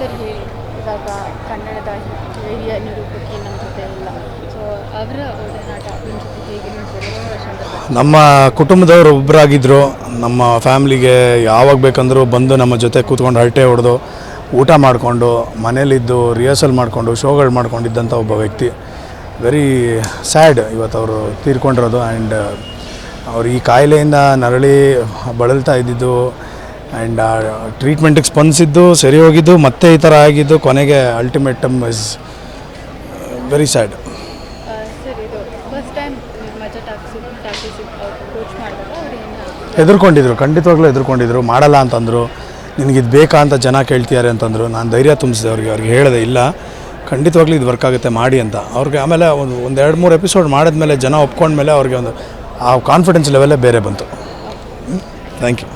ಮಾಡಿದಾಗ ಕನ್ನಡದ ಹಿರಿಯ ನಿರೂಪಕಿ ನಮ್ಮ ಜೊತೆ ಇಲ್ಲ ಸೊ ಅವರ ನಿಮ್ಮ ಜೊತೆ ಹೇಗೆ ನೋಡ್ತಾರೆ? ನಮ್ಮ ಕುಟುಂಬದವರು ಒಬ್ಬರಾಗಿದ್ದರು ನಮ್ಮ ಫ್ಯಾಮ್ಲಿಗೆ ಯಾವಾಗ ಬೇಕಂದರೂ ಬಂದು ನಮ್ಮ ಜೊತೆ ಕೂತ್ಕೊಂಡು ಹರಟೆ ಹೊಡೆದು ಊಟ ಮಾಡಿಕೊಂಡು ಮನೇಲಿದ್ದು ರಿಹರ್ಸಲ್ ಮಾಡಿಕೊಂಡು, ಶೋಗಳು ಮಾಡ್ಕೊಂಡಿದ್ದಂಥ ಒಬ್ಬ ವ್ಯಕ್ತಿ. ವೆರಿ ಸ್ಯಾಡ್ ಇವತ್ತು ಅವರು ತೀರ್ಕೊಂಡಿರೋದು. ಆ್ಯಂಡ್ ಅವ್ರು ಈ ಕಾಯಿಲೆಯಿಂದ ನರಳಿ ಬಳಲ್ತಾ ಇದ್ದಿದ್ದು ಆ್ಯಂಡ್ ಟ್ರೀಟ್ಮೆಂಟಿಗೆ ಸ್ಪಂದಿಸಿದ್ದು ಸರಿ ಹೋಗಿದ್ದು ಮತ್ತೆ ಈ ಥರ ಆಗಿದ್ದು ಕೊನೆಗೆ ಅಲ್ಟಿಮೇಟಮ್ ಇಸ್ ವೆರಿ ಸ್ಯಾಡ್ ಹೆದರ್ಕೊಂಡಿದ್ರು ಖಂಡಿತವಾಗ್ಲೂ ಹೆದರ್ಕೊಂಡಿದ್ರು ಮಾಡಲ್ಲ ಅಂತಂದರು. ನಿನಗಿದು ಬೇಕಾ ಅಂತ ಜನ ಕೇಳ್ತಿದ್ದಾರೆ ಅಂತಂದರು. ನಾನು ಧೈರ್ಯ ತುಂಬಿಸಿದೆ ಅವ್ರಿಗೆ ಅವ್ರಿಗೆ ಹೇಳಿದೆ ಇಲ್ಲ. ಖಂಡಿತವಾಗ್ಲೂ ಇದು ವರ್ಕ್ ಆಗುತ್ತೆ ಮಾಡಿ ಅಂತ. ಅವ್ರಿಗೆ ಆಮೇಲೆ ಒಂದು ಒಂದು ಎರಡು ಮೂರು ಎಪಿಸೋಡ್ ಮಾಡಿದ್ಮೇಲೆ ಜನ ಒಪ್ಕೊಂಡ್ಮೇಲೆ ಅವ್ರಿಗೆ ಒಂದು ಆ ಕಾನ್ಫಿಡೆನ್ಸ್ ಲೆವೆಲ್ಲೇ ಬೇರೆ ಬಂತು. Thank you